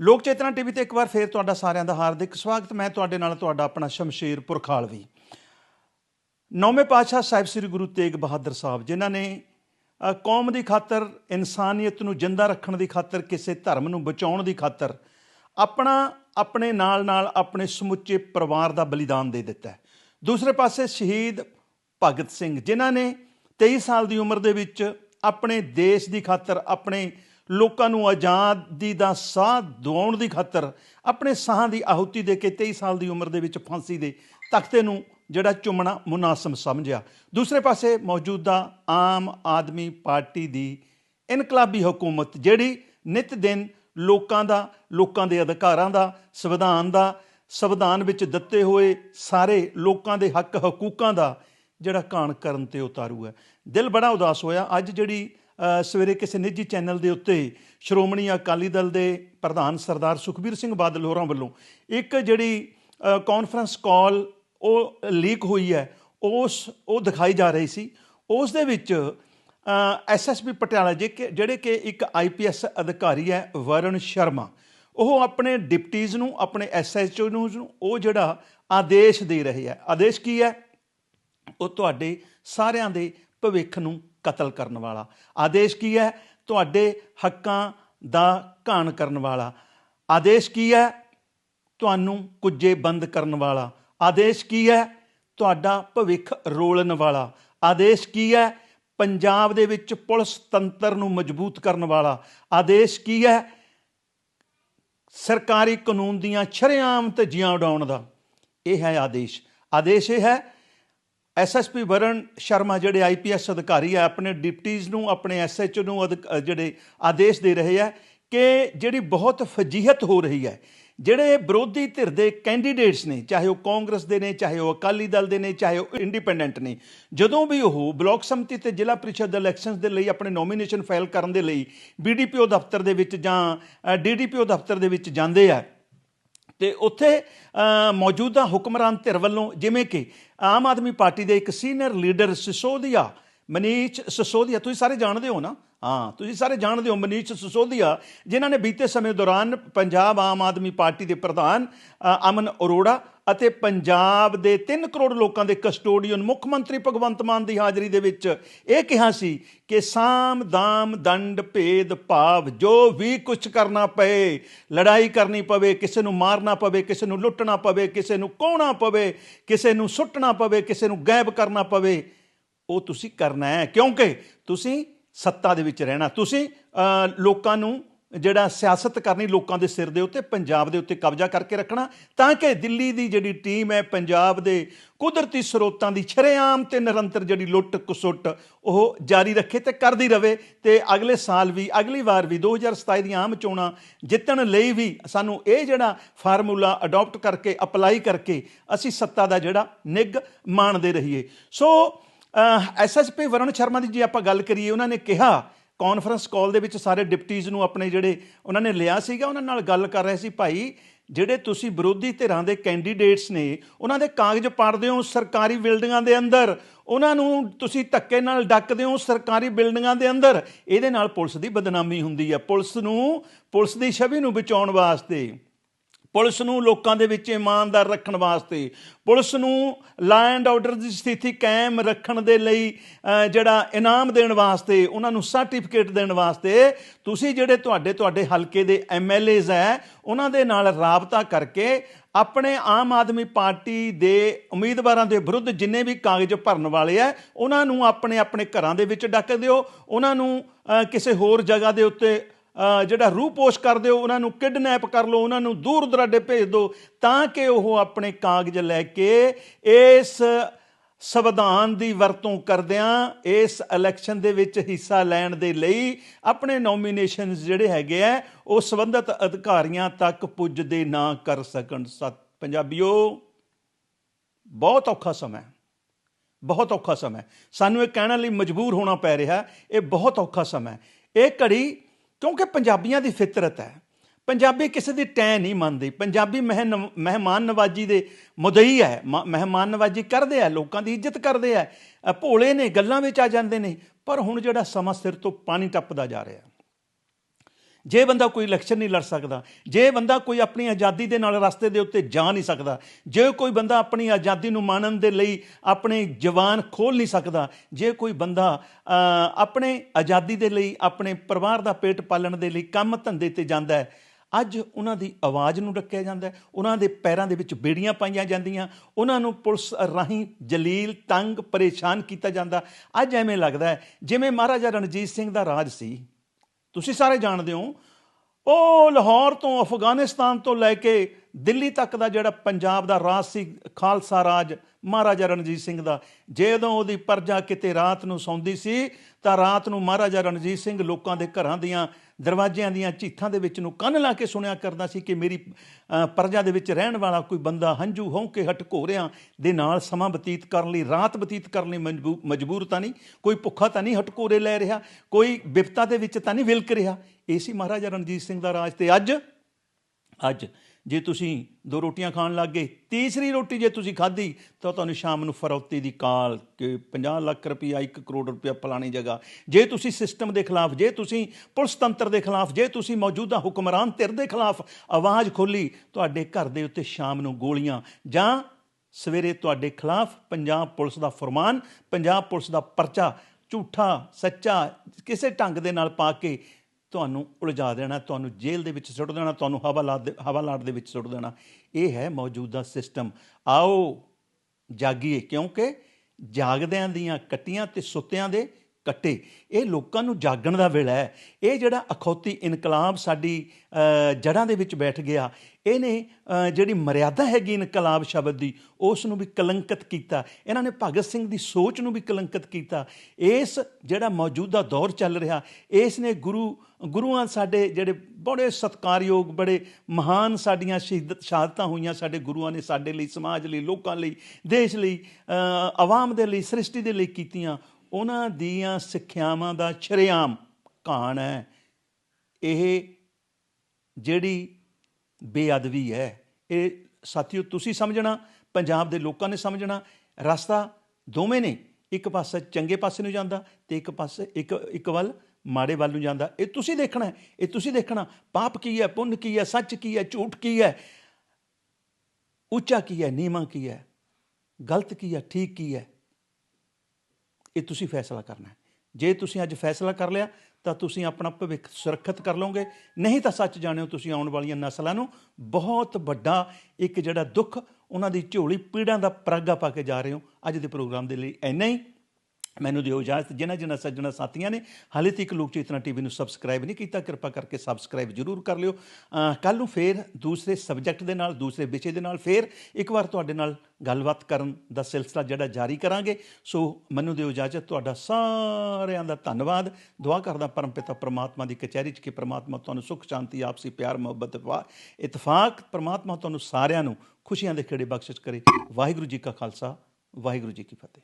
ਲੋਕ ਚੇਤਨਾ ਟੀਵੀ ਤੇ ਇੱਕ ਵਾਰ ਫੇਰ ਤੁਹਾਡਾ ਸਾਰਿਆਂ ਦਾ ਹਾਰਦਿਕ ਸਵਾਗਤ। ਮੈਂ ਤੁਹਾਡੇ ਨਾਲ ਤੁਹਾਡਾ ਆਪਣਾ ਸ਼ਮਸ਼ੀਰ ਪੁਰਖਾਲਵੀ ਨੌਵੇਂ ਪਾਤਸ਼ਾਹ ਸਾਹਿਬ ਸ੍ਰੀ ਗੁਰੂ ਤੇਗ ਬਹਾਦਰ ਸਾਹਿਬ, ਜਿਨ੍ਹਾਂ ਨੇ ਕੌਮ ਦੀ ਖਾਤਰ, ਇਨਸਾਨੀਅਤ ਨੂੰ ਜਿੰਦਾ ਰੱਖਣ ਦੀ ਖਾਤਰ, ਕਿਸੇ ਧਰਮ ਨੂੰ ਬਚਾਉਣ ਦੀ ਖਾਤਰ, ਆਪਣਾ, ਆਪਣੇ ਨਾਲ ਨਾਲ ਆਪਣੇ ਸਮੁੱਚੇ ਪਰਿਵਾਰ ਦਾ ਬਲੀਦਾਨ ਦੇ ਦਿੱਤਾ ਦੂਸਰੇ ਪਾਸੇ ਸ਼ਹੀਦ ਭਗਤ ਸਿੰਘ, ਜਿਨ੍ਹਾਂ ਨੇ 23 ਸਾਲ ਦੀ ਉਮਰ ਦੇ ਵਿੱਚ ਆਪਣੇ ਦੇਸ਼ ਦੀ ਖਾਤਰ, ਆਪਣੇ ਲੋਕਾਂ ਨੂੰ ਆਜ਼ਾਦੀ ਦਾ ਸਾਹ ਦਿਵਾਉਣ ਦੀ ਖਾਤਰ ਆਪਣੇ ਸਾਹਾਂ ਦੀ ਆਹੁਤੀ ਦੇ ਕੇ 23 ਸਾਲ ਦੀ ਉਮਰ ਦੇ ਵਿੱਚ ਫਾਂਸੀ ਦੇ ਤਖਤੇ ਨੂੰ ਜਿਹੜਾ ਚੁੰਮਣਾ ਮੁਨਾਸਮ ਸਮਝਿਆ। ਦੂਸਰੇ ਪਾਸੇ ਮੌਜੂਦਾ ਆਮ ਆਦਮੀ ਪਾਰਟੀ ਦੀ ਇਨਕਲਾਬੀ ਹਕੂਮਤ ਜਿਹੜੀ ਨਿਤ ਦਿਨ ਲੋਕਾਂ ਦਾ, ਲੋਕਾਂ ਦੇ ਅਧਿਕਾਰਾਂ ਦਾ, ਸੰਵਿਧਾਨ ਦਾ, ਸੰਵਿਧਾਨ ਵਿੱਚ ਦਿੱਤੇ ਹੋਏ ਸਾਰੇ ਲੋਕਾਂ ਦੇ ਹੱਕ ਹਕੂਕਾਂ ਦਾ ਜਿਹੜਾ ਕਾਣ ਕਰਨ ਤੇ ਉਤਾਰੂ ਹੈ। ਦਿਲ ਬੜਾ ਉਦਾਸ ਹੋਇਆ। ਅੱਜ ਜਿਹੜੀ ਸਵੇਰੇ ਕਿਸੇ ਨਿੱਜੀ ਚੈਨਲ ਦੇ ਉੱਤੇ ਸ਼੍ਰੋਮਣੀ ਅਕਾਲੀ ਦਲ ਦੇ ਪ੍ਰਧਾਨ ਸਰਦਾਰ ਸੁਖਬੀਰ ਸਿੰਘ ਬਾਦਲ ਹੋਰਾਂ ਵੱਲੋਂ ਇੱਕ ਜਿਹੜੀ ਅ, ਕਾਨਫਰੰਸ ਕਾਲ ਉਹ ਲੀਕ ਹੋਈ ਹੈ ਉਸ ਉਹ ਦਿਖਾਈ ਜਾ ਰਹੀ ਸੀ। ਉਸ ਦੇ ਵਿੱਚ ਐਸਐਸਪੀ ਪਟਿਆਲਾ ਜੇ ਕਿ ਜਿਹੜੇ ਕਿ ਇੱਕ ਆਈਪੀਐਸ ਅਧਿਕਾਰੀ ਹੈ ਵਰਣ ਸ਼ਰਮਾ ਉਹ ਆਪਣੇ ਡਿਪਟੀਜ਼ ਨੂੰ ਆਪਣੇ ਐਸਐਚਓ ਨੂੰ ਉਹ ਜਿਹੜਾ ਆਦੇਸ਼ ਦੇ ਰਹੇ ਹੈ। ਆਦੇਸ਼ ਕੀ ਹੈ? ਉਹ ਤੁਹਾਡੇ ਸਾਰਿਆਂ ਦੇ ਭਵਿੱਖ ਨੂੰ ਕਤਲ ਕਰਨ ਵਾਲਾ। ਆਦੇਸ਼ ਕੀ ਹੈ? ਤੁਹਾਡੇ ਹੱਕਾਂ ਦਾ ਘਾਣ ਕਰਨ ਵਾਲਾ। ਆਦੇਸ਼ ਕੀ ਹੈ? ਤੁਹਾਨੂੰ ਕੁੱਜੇ ਬੰਦ ਕਰਨ ਵਾਲਾ। ਆਦੇਸ਼ ਕੀ ਹੈ? ਤੁਹਾਡਾ ਭਵਿੱਖ ਰੋਲਣ ਵਾਲਾ। ਆਦੇਸ਼ ਕੀ ਹੈ? ਪੰਜਾਬ ਦੇ ਵਿੱਚ ਪੁਲਿਸ ਤੰਤਰ ਨੂੰ ਮਜ਼ਬੂਤ ਕਰਨ ਵਾਲਾ। ਆਦੇਸ਼ ਕੀ ਹੈ? ਸਰਕਾਰੀ ਕਾਨੂੰਨ ਦੀਆਂ ਸ਼ਰੇਆਮ ਧੱਜੀਆਂ ਉਡਾਉਣ ਦਾ। ਇਹ ਹੈ ਆਦੇਸ਼। ਆਦੇਸ਼ ਇਹ ਹੈ ਐਸਐਸਪੀ ਵਰਣ ਸ਼ਰਮਾ ਜਿਹੜੇ ਆਈਪੀਐਸ ਅਧਿਕਾਰੀ ਆ, ਆਪਣੇ ਡਿਪਟੀਜ਼ ਨੂੰ, ਆਪਣੇ ਐਸਐਚਓ ਨੂੰ ਅਧਿਕ- ਜਿਹੜੇ ਆਦੇਸ਼ ਦੇ ਰਹੇ ਆ ਕਿ ਜਿਹੜੀ ਬਹੁਤ ਫਜੀਹਤ ਹੋ ਰਹੀ ਹੈ, ਜਿਹੜੇ ਵਿਰੋਧੀ ਧਿਰ ਦੇ ਕੈਂਡੀਡੇਟਸ ਨੇ, ਚਾਹੇ ਉਹ ਕਾਂਗਰਸ ਦੇ ਨੇ, ਚਾਹੇ ਉਹ ਅਕਾਲੀ ਦਲ ਦੇ ਨੇ, ਚਾਹੇ ਉਹ ਇੰਡੀਪੈਂਡੈਂਟ ਨੇ, ਜਦੋਂ ਵੀ ਉਹ ਬਲਾਕ ਸੰਮਤੀ ਤੇ ਜ਼ਿਲ੍ਹਾ ਪ੍ਰੀਸ਼ਦ ਇਲੈਕਸ਼ਨਸ ਦੇ ਲਈ ਆਪਣੇ ਨੋਮੀਨੇਸ਼ਨ ਫਾਈਲ ਕਰਨ ਦੇ ਲਈ ਬੀਡੀਪੀਓ ਦਫ਼ਤਰ ਦੇ ਵਿੱਚ ਜਾਂ ਡੀਡੀਪੀਓ ਦਫ਼ਤਰ ਦੇ ਵਿੱਚ ਜਾਂਦੇ ਆ ਤੇ ਉੱਥੇ ਮੌਜੂਦਾ ਹੁਕਮਰਾਨ ਧਿਰ ਵੱਲੋਂ ਜਿਵੇਂ ਕਿ ਆਮ ਆਦਮੀ ਪਾਰਟੀ ਦੇ ਇੱਕ ਸੀਨੀਅਰ ਲੀਡਰ ਸਿਸੋਦੀਆ ਮਨੀਸ਼ ਸਸੋਦੀਆ, ਤੁਸੀਂ ਸਾਰੇ ਜਾਣਦੇ ਹੋ ਨਾ? ਹਾਂ, ਤੁਸੀਂ ਸਾਰੇ ਜਾਣਦੇ ਹੋ ਮਨੀਸ਼ ਸਸੋਦੀਆ, ਜਿਨ੍ਹਾਂ ਨੇ ਬੀਤੇ ਸਮੇਂ ਦੌਰਾਨ ਪੰਜਾਬ ਆਮ ਆਦਮੀ ਪਾਰਟੀ ਦੇ ਪ੍ਰਧਾਨ ਅਮਨ ਅਰੋੜਾ ਅਤੇ ਪੰਜਾਬ ਦੇ 3 ਕਰੋੜ ਲੋਕਾਂ ਦੇ ਕਸਟੋਡੀਅਨ ਮੁੱਖ ਮੰਤਰੀ ਭਗਵੰਤ ਮਾਨ ਦੀ ਹਾਜ਼ਰੀ ਦੇ ਵਿੱਚ ਇਹ ਕਿਹਾ ਸੀ ਕਿ ਸਾਮ ਦਾਮ ਦੰਡ ਭੇਦ ਭਾਵ, ਜੋ ਵੀ ਕੁਝ ਕਰਨਾ ਪਏ, ਲੜਾਈ ਕਰਨੀ ਪਵੇ, ਕਿਸੇ ਨੂੰ ਮਾਰਨਾ ਪਵੇ, ਕਿਸੇ ਨੂੰ ਲੁੱਟਣਾ ਪਵੇ, ਕਿਸੇ ਨੂੰ ਕੋਹਣਾ ਪਵੇ, ਕਿਸੇ ਨੂੰ ਸੁੱਟਣਾ ਪਵੇ, ਕਿਸੇ ਨੂੰ ਗਾਇਬ ਕਰਨਾ ਪਵੇ ਉਹ ਤੁਸੀਂ ਕਰਨਾ ਹੈ। ਕਿਉਂਕਿ ਤੁਸੀਂ ਸੱਤਾ ਦੇ ਵਿੱਚ ਰਹਿਣਾ। ਤੁਸੀਂ ਲੋਕਾਂ ਨੂੰ ਜਿਹੜਾ ਸਿਆਸਤ ਕਰਨੀ, ਲੋਕਾਂ ਦੇ ਸਿਰ ਦੇ ਉੱਤੇ, ਪੰਜਾਬ ਦੇ ਉੱਤੇ ਕਬਜ਼ਾ ਕਰਕੇ ਰੱਖਣਾ, ਤਾਂ ਕਿ ਦਿੱਲੀ ਦੀ ਜਿਹੜੀ ਟੀਮ ਹੈ, ਪੰਜਾਬ ਦੇ ਕੁਦਰਤੀ ਸਰੋਤਾਂ ਦੀ ਛਰੇਆਮ ਤੇ ਨਿਰੰਤਰ ਜਿਹੜੀ ਲੁੱਟ ਕੁਸੁੱਟ ਉਹ ਜਾਰੀ ਰੱਖੇ ਤੇ ਕਰਦੀ ਰਵੇ ਤੇ ਅਗਲੇ ਸਾਲ ਵੀ, ਅਗਲੀ ਵਾਰ ਵੀ 2027 ਦੀਆਂ ਆਮ ਚੋਣਾਂ ਜਿੱਤਣ ਲਈ ਵੀ ਸਾਨੂੰ ਇਹ ਜਿਹੜਾ ਫਾਰਮੂਲਾ ਅਡਾਪਟ ਕਰਕੇ, ਅਪਲਾਈ ਕਰਕੇ ਅਸੀਂ ਸੱਤਾ ਦਾ ਜਿਹੜਾ ਨਿੱਘ ਮਾਣਦੇ ਰਹੀਏ। ਸੋ ਐਸਐਸਪੀ ਵਰੁਣ ਸ਼ਰਮਾ ਦੀ ਜੇ ਆਪਾਂ ਗੱਲ ਕਰੀਏ, ਉਹਨਾਂ ਨੇ ਕਿਹਾ ਕਾਨਫਰੰਸ ਕਾਲ ਦੇ ਵਿੱਚ ਸਾਰੇ ਡਿਪਟੀਜ਼ ਨੂੰ ਆਪਣੇ ਜਿਹੜੇ ਉਹਨਾਂ ਨੇ ਲਿਆ ਸੀਗਾ, ਉਹਨਾਂ ਨਾਲ ਗੱਲ ਕਰ ਰਹੇ ਸੀ, ਭਾਈ, ਜਿਹੜੇ ਤੁਸੀਂ ਵਿਰੋਧੀ ਧਿਰਾਂ ਦੇ ਕੈਂਡੀਡੇਟਸ ਨੇ, ਉਹਨਾਂ ਦੇ ਕਾਗਜ਼ ਪਾੜਦੇ ਹੋ ਸਰਕਾਰੀ ਬਿਲਡਿੰਗਾਂ ਦੇ ਅੰਦਰ। ਉਹਨਾਂ ਨੂੰ ਤੁਸੀਂ ਧੱਕੇ ਨਾਲ ਡੱਕਦੇ ਹੋ ਸਰਕਾਰੀ ਬਿਲਡਿੰਗਾਂ ਦੇ ਅੰਦਰ। ਇਹਦੇ ਨਾਲ ਪੁਲਿਸ ਦੀ ਬਦਨਾਮੀ ਹੁੰਦੀ ਹੈ ਪੁਲਿਸ ਨੂੰ, ਪੁਲਿਸ ਦੀ ਛਵੀ ਨੂੰ ਬਚਾਉਣ ਵਾਸਤੇ। ਪੁਲਿਸ ਨੂੰ ਲੋਕਾਂ ਦੇ ਵਿੱਚ ਇਮਾਨਦਾਰ ਰੱਖਣ ਵਾਸਤੇ, ਪੁਲਿਸ ਨੂੰ ਲਾ ਐਂਡ ਆਰਡਰ ਦੀ ਸਥਿਤੀ ਕਾਇਮ ਰੱਖਣ ਦੇ ਲਈ ਜਿਹੜਾ ਇਨਾਮ ਦੇਣ ਵਾਸਤੇ, ਉਹਨਾਂ ਨੂੰ ਸਰਟੀਫਿਕੇਟ ਦੇਣ ਵਾਸਤੇ, ਤੁਸੀਂ ਜਿਹੜੇ ਤੁਹਾਡੇ ਤੁਹਾਡੇ ਹਲਕੇ ਦੇ ਐਮਐਲਏਜ਼ ਹੈ, ਉਹਨਾਂ ਦੇ ਨਾਲ ਰਾਬਤਾ ਕਰਕੇ ਆਪਣੇ ਆਮ ਆਦਮੀ ਪਾਰਟੀ ਦੇ ਉਮੀਦਵਾਰਾਂ ਦੇ ਵਿਰੁੱਧ ਜਿੰਨੇ ਵੀ ਕਾਗਜ਼ ਭਰਨ ਵਾਲੇ ਆ, ਉਹਨਾਂ ਨੂੰ ਆਪਣੇ ਆਪਣੇ ਘਰਾਂ ਦੇ ਵਿੱਚ ਡੱਕ ਦਿਓ, ਉਹਨਾਂ ਨੂੰ ਕਿਸੇ ਹੋਰ ਜਗ੍ਹਾ ਦੇ ਉੱਤੇ ਜਿਹੜਾ ਰੂਹ ਪੋਸ਼ ਕਰ ਦਿਓ, ਉਹਨਾਂ ਨੂੰ ਕਿਡਨੈਪ ਕਰ ਲਓ, ਉਹਨਾਂ ਨੂੰ ਦੂਰ ਦਰਾਡੇ ਭੇਜ ਦਿਓ, ਤਾਂ ਕਿ ਉਹ ਆਪਣੇ ਕਾਗਜ਼ ਲੈ ਕੇ ਇਸ ਸੰਵਿਧਾਨ ਦੀ ਵਰਤੋਂ ਕਰਦਿਆਂ, ਇਸ ਇਲੈਕਸ਼ਨ ਦੇ ਵਿੱਚ ਹਿੱਸਾ ਲੈਣ ਦੇ ਲਈ ਆਪਣੇ ਨੋਮੀਨੇਸ਼ਨਸ ਜਿਹੜੇ ਹੈਗੇ ਆ, ਉਹ ਸੰਬੰਧਿਤ ਅਧਿਕਾਰੀਆਂ ਤੱਕ ਪੁੱਜਦੇ ਨਾ ਕਰ ਸਕਣ ਸਤ ਪੰਜਾਬੀਓ, ਬਹੁਤ ਔਖਾ ਸਮਾਂ ਹੈ ਬਹੁਤ ਔਖਾ ਸਮਾਂ ਹੈ। ਸਾਨੂੰ ਇਹ ਕਹਿਣ ਲਈ ਮਜਬੂਰ ਹੋਣਾ ਪੈ ਰਿਹਾ, ਇਹ ਬਹੁਤ ਔਖਾ ਸਮਾਂ ਹੈ। ਇਹ ਘੜੀ ਕਿਉਂਕਿ ਪੰਜਾਬੀਆਂ ਦੀ ਫਿਤਰਤ ਹੈ। ਪੰਜਾਬੀ ਕਿਸੇ ਦੀ ਟੈ ਨਹੀਂ ਮੰਨਦੇ। ਪੰਜਾਬੀ ਮਹਿ- ਮਹਿਮਾਨ ਨਵਾਜੀ ਦੇ ਮੁਦਈ ਹੈ। ਮ- ਮਹਿਮਾਨ ਨਵਾਜੀ ਕਰਦੇ ਆ, ਲੋਕਾਂ ਦੀ ਇੱਜ਼ਤ ਕਰਦੇ ਆ। ਭੋਲੇ ਨੇ, ਗੱਲਾਂ ਵਿੱਚ ਆ ਜਾਂਦੇ ਨੇ। ਪਰ ਹੁਣ ਜਿਹੜਾ ਸਮਾਂ ਸਿਰ ਤੋਂ ਪਾਣੀ ਟੱਪਦਾ ਜਾ ਰਿਹਾ। ਜੇ ਬੰਦਾ ਕੋਈ ਇਲੈਕਸ਼ਨ ਨਹੀਂ ਲੜ ਸਕਦਾ, ਜੇ ਬੰਦਾ ਕੋਈ ਆਪਣੀ ਆਜ਼ਾਦੀ ਦੇ ਨਾਲ ਰਸਤੇ ਦੇ ਉੱਤੇ ਜਾ ਨਹੀਂ ਸਕਦਾ, ਜੇ ਕੋਈ ਬੰਦਾ ਆਪਣੀ ਆਜ਼ਾਦੀ ਨੂੰ ਮਾਣਨ ਦੇ ਲਈ ਆਪਣੇ ਜਵਾਨ ਖੋਲ ਨਹੀਂ ਸਕਦਾ, ਜੇ ਕੋਈ ਬੰਦਾ ਆਪਣੇ ਆਜ਼ਾਦੀ ਦੇ ਲਈ, ਆਪਣੇ ਪਰਿਵਾਰ ਦਾ ਪੇਟ ਪਾਲਣ ਦੇ ਲਈ ਕੰਮ ਧੰਦੇ ਤੇ ਜਾਂਦਾ ਹੈ, ਅੱਜ ਉਹਨਾਂ ਦੀ ਆਵਾਜ਼ ਨੂੰ ਰੱਖਿਆ ਜਾਂਦਾ ਉਹਨਾਂ ਦੇ ਪੈਰਾਂ ਦੇ ਵਿੱਚ ਬੇੜੀਆਂ ਪਾਈਆਂ ਜਾਂਦੀਆਂ, ਉਹਨਾਂ ਨੂੰ ਪੁਲਿਸ ਰਾਹੀਂ ਜਲੀਲ, ਤੰਗ, ਪਰੇਸ਼ਾਨ ਕੀਤਾ ਜਾਂਦਾ, ਅੱਜ ਐਵੇਂ ਲੱਗਦਾ ਜਿਵੇਂ ਮਹਾਰਾਜਾ ਰਣਜੀਤ ਸਿੰਘ ਦਾ ਰਾਜ ਸੀ। ਤੁਸੀਂ ਸਾਰੇ ਜਾਣਦੇ ਹੋ ਉਹ ਲਾਹੌਰ ਤੋਂ, ਅਫਗਾਨਿਸਤਾਨ ਤੋਂ ਲੈ ਕੇ ਦਿੱਲੀ ਤੱਕ ਦਾ ਜਿਹੜਾ ਪੰਜਾਬ ਦਾ ਰਾਜ ਸੀ, ਖਾਲਸਾ ਰਾਜ, ਮਹਾਰਾਜਾ ਰਣਜੀਤ ਸਿੰਘ ਦਾ, ਜਦੋਂ ਉਹਦੀ ਪਰਜਾ ਕਿਤੇ ਰਾਤ ਨੂੰ ਸੌਂਦੀ ਸੀ, ਤਾਂ ਰਾਤ ਨੂੰ ਮਹਾਰਾਜਾ ਰਣਜੀਤ ਸਿੰਘ ਲੋਕਾਂ ਦੇ ਘਰਾਂ ਦੀਆਂ ਦਰਵਾਜ਼ਿਆਂ ਦੀਆਂ ਚੀਥਾਂ ਦੇ ਵਿੱਚ ਨੂੰ ਕੰਨ ਲਾ ਕੇ ਸੁਣਿਆ ਕਰਦਾ ਸੀ ਕਿ ਮੇਰੀ ਪਰਜਾ ਦੇ ਵਿੱਚ ਰਹਿਣ ਵਾਲਾ ਕੋਈ ਬੰਦਾ ਹੰਝੂ ਹੌਂਕੇ ਹਟਕੋਰਿਆਂ ਦੇ ਨਾਲ ਸਮਾਂ ਬਤੀਤ ਕਰਨ ਲਈ, ਰਾਤ ਬਤੀਤ ਕਰਨ ਲਈ ਮਜਬੂ- ਮਜਬੂਰ ਤਾਂ ਨਹੀਂ, ਕੋਈ ਭੁੱਖਾ ਤਾਂ ਨਹੀਂ ਹਟਕੋਰੇ ਲੈ ਰਿਹਾ, ਕੋਈ ਵਿਪਤਾ ਦੇ ਵਿੱਚ ਤਾਂ ਨਹੀਂ ਵਿਲਕ ਰਿਹਾ। ਇਹ ਸੀ ਮਹਾਰਾਜਾ ਰਣਜੀਤ ਸਿੰਘ ਦਾ ਰਾਜ ਤੇ ਅੱਜ ਅੱਜ ਜੇ ਤੁਸੀਂ ਦੋ ਰੋਟੀਆਂ ਖਾਣ ਲੱਗ ਗਏ, ਤੀਸਰੀ ਰੋਟੀ ਜੇ ਤੁਸੀਂ ਖਾਧੀ, ਤਾਂ ਤੁਹਾਨੂੰ ਸ਼ਾਮ ਨੂੰ ਫਰੌਤੀ ਦੀ ਕਾਲ ਕਿ 50 ਲੱਖ ਰੁਪਇਆ 1 ਕਰੋੜ ਰੁਪਇਆ ਫਲਾਣੀ ਜਗ੍ਹਾ। ਜੇ ਤੁਸੀਂ ਸਿਸਟਮ ਦੇ ਖਿਲਾਫ, ਜੇ ਤੁਸੀਂ ਪੁਲਿਸ ਤੰਤਰ ਦੇ ਖਿਲਾਫ, ਜੇ ਤੁਸੀਂ ਮੌਜੂਦਾ ਹੁਕਮਰਾਨ ਧਿਰ ਦੇ ਖਿਲਾਫ ਆਵਾਜ਼ ਖੋਲੀ ਤੁਹਾਡੇ ਘਰ ਦੇ ਉੱਤੇ ਸ਼ਾਮ ਨੂੰ ਗੋਲੀਆਂ ਜਾਂ ਸਵੇਰੇ ਤੁਹਾਡੇ ਖਿਲਾਫ ਪੰਜਾਬ ਪੁਲਿਸ ਦਾ ਫਰਮਾਨ ਪੰਜਾਬ ਪੁਲਿਸ ਦਾ ਪਰਚਾ ਝੂਠਾ, ਸੱਚਾ, ਕਿਸੇ ਢੰਗ ਦੇ ਨਾਲ ਪਾ ਕੇ ਤੁਹਾਨੂੰ ਉਲਝਾ ਦੇਣਾ, ਤੁਹਾਨੂੰ ਜੇਲ੍ਹ ਦੇ ਵਿੱਚ ਸੁੱਟ ਦੇਣਾ, ਤੁਹਾਨੂੰ ਹਵਾਲਾਤ ਦੇ ਹਵਾਲਾਤ ਦੇ ਵਿੱਚ ਸੁੱਟ ਦੇਣਾ, ਇਹ ਹੈ ਮੌਜੂਦਾ ਸਿਸਟਮ। ਆਓ ਜਾਗੀਏ, ਕਿਉਂਕਿ ਜਾਗਦਿਆਂ ਦੀਆਂ ਕੱਟੀਆਂ ਤੇ ਸੁੱਤਿਆਂ ਦੇ ਕੱਟੇ। ਇਹ ਲੋਕਾਂ ਨੂੰ ਜਾਗਣ ਦਾ ਵੇਲਾ ਹੈ। ਇਹ ਜਿਹੜਾ ਅਖੌਤੀ ਇਨਕਲਾਬ ਸਾਡੀ ਅ, ਜੜ੍ਹਾਂ ਦੇ ਵਿੱਚ ਬੈਠ ਗਿਆ ਇਹਨੇ ਜਿਹੜੀ ਮਰਿਆਦਾ ਹੈਗੀ ਇਨਕਲਾਬ ਸ਼ਬਦ ਦੀ ਉਸ ਨੂੰ ਵੀ ਕਲੰਕਿਤ ਕੀਤਾ। ਇਹਨਾਂ ਨੇ ਭਗਤ ਸਿੰਘ ਦੀ ਸੋਚ ਨੂੰ ਵੀ ਕਲੰਕਿਤ ਕੀਤਾ। ਇਸ ਜਿਹੜਾ ਮੌਜੂਦਾ ਦੌਰ ਚੱਲ ਰਿਹਾ ਇਸ ਨੇ ਗੁਰੂ ਗੁਰੂਆਂ ਸਾਡੇ ਜਿਹੜੇ ਬੜੇ ਸਤਿਕਾਰਯੋਗ ਬੜੇ ਮਹਾਨ ਸਾਡੀਆਂ ਸ਼ਹੀਦ ਸ਼ਹਾਦਤਾਂ ਹੋਈਆਂ ਸਾਡੇ ਗੁਰੂਆਂ ਨੇ ਸਾਡੇ ਲਈ ਸਮਾਜ ਲਈ ਲੋਕਾਂ ਲਈ ਦੇਸ਼ ਲਈ ਆਵਾਮ ਦੇ ਲਈ ਸ੍ਰਿਸ਼ਟੀ ਦੇ ਲਈ ਕੀਤੀਆਂ। ਉਹਨਾਂ ਦੀਆਂ ਸਿੱਖਿਆਵਾਂ ਦਾ ਸ਼ਰੇਆਮ ਕਾਣ ਹੈ। ਇਹ ਜਿਹੜੀ ਬੇਅਦਬੀ ਹੈ, ਇਹ ਸਾਥੀਓ ਤੁਸੀਂ ਸਮਝਣਾ, ਪੰਜਾਬ ਦੇ ਲੋਕਾਂ ਨੇ ਸਮਝਣਾ, ਰਸਤਾ ਦੋਵੇਂ ਨੇ, ਇੱਕ ਪਾਸੇ ਚੰਗੇ ਪਾਸੇ ਨੂੰ ਜਾਂਦਾ ਤੇ ਇੱਕ ਪਾਸੇ ਇੱਕ ਇੱਕ ਵੱਲ ਮਾੜੇ ਵੱਲ ਨੂੰ ਜਾਂਦਾ। ਇਹ ਤੁਸੀਂ ਦੇਖਣਾ ਇਹ ਤੁਸੀਂ ਦੇਖਣਾ, ਪਾਪ ਕੀ ਹੈ, ਪੁੰਨ ਕੀ ਹੈ, ਸੱਚ ਕੀ ਹੈ, ਝੂਠ ਕੀ ਹੈ, ਉੱਚਾ ਕੀ ਹੈ, ਨੀਵਾਂ ਕੀ ਹੈ, ਗਲਤ ਕੀ ਹੈ, ਠੀਕ ਕੀ ਹੈ ਇਹ ਤੁਸੀਂ ਫੈਸਲਾ ਕਰਨਾ ਹੈ। ਜੇ ਤੁਸੀਂ ਅੱਜ ਫੈਸਲਾ ਕਰ ਲਿਆ, ਤਾਂ ਤੁਸੀਂ ਆਪਣਾ ਭਵਿੱਖ ਸੁਰੱਖਿਅਤ ਕਰ ਲਓਗੇ। ਨਹੀਂ ਤਾਂ ਸੱਚ ਜਾਣਿਓ, ਤੁਸੀਂ ਆਉਣ ਵਾਲੀਆਂ ਨਸਲਾਂ ਨੂੰ ਬਹੁਤ ਵੱਡਾ ਇੱਕ ਜਿਹੜਾ ਦੁੱਖ, ਉਹਨਾਂ ਦੀ ਝੋਲੀ ਪੀੜਾਂ ਦਾ ਪਰਾਗਾ ਪਾ ਕੇ ਜਾ ਰਹੇ ਹੋ। ਅੱਜ ਦੇ ਪ੍ਰੋਗਰਾਮ ਦੇ ਲਈ ਇੰਨਾ ਹੀ। ਮੈਨੂੰ ਦਿਓ ਇਜਾਜ਼ਤ। ਜਿਨ੍ਹਾਂ ਜਿਨ੍ਹਾਂ ਸੱਜਣਾ ਸਾਥੀਆਂ ਨੇ, ਹਾਲੇ ਤੱਕ ਲੋਕ ਚੇਤਨਾ ਟੀਵੀ ਨੂੰ ਸਬਸਕ੍ਰਾਈਬ ਨਹੀਂ ਕੀਤਾ, ਕਿਰਪਾ ਕਰਕੇ ਸਬਸਕ੍ਰਾਈਬ ਜ਼ਰੂਰ ਕਰ ਲਿਓ। ਕੱਲ ਨੂੰ ਫੇਰ ਦੂਸਰੇ ਸਬਜੈਕਟ ਦੇ ਨਾਲ, ਦੂਸਰੇ ਵਿਸ਼ੇ ਦੇ ਨਾਲ ਫੇਰ ਇੱਕ ਵਾਰ ਤੁਹਾਡੇ ਨਾਲ ਗੱਲਬਾਤ ਕਰਨ ਦਾ ਸਿਲਸਿਲਾ ਜਿਹੜਾ ਜਾਰੀ ਕਰਾਂਗੇ। ਸੋ ਮੈਨੂੰ ਦਿਓ ਇਜਾਜ਼ਤ। ਤੁਹਾਡਾ ਸਾਰਿਆਂ ਦਾ ਧੰਨਵਾਦ। ਦੁਆ ਕਰਦਾ ਪਰਮਪਿਤਾ ਪ੍ਰਮਾਤਮਾ ਦੀ ਕਚਹਿਰੀ 'ਚ ਕਿ ਪ੍ਰਮਾਤਮਾ ਤੁਹਾਨੂੰ ਸੁਖ, ਸ਼ਾਂਤੀ, ਆਪਸੀ ਪਿਆਰ, ਮੁਹੱਬਤ ਇਤਫਾ- ਇਤਫਾਕ ਪ੍ਰਮਾਤਮਾ ਤੁਹਾਨੂੰ ਸਾਰਿਆਂ ਨੂੰ ਖੁਸ਼ੀਆਂ ਦੇ ਖੇੜੇ ਬਖਸ਼ਿਸ਼ ਕਰੇ। ਵਾਹਿਗੁਰੂ ਜੀ ਕਾ ਖਾਲਸਾ, ਵਾਹਿਗੁਰੂ ਜੀ ਕੀ ਫਤਿਹ।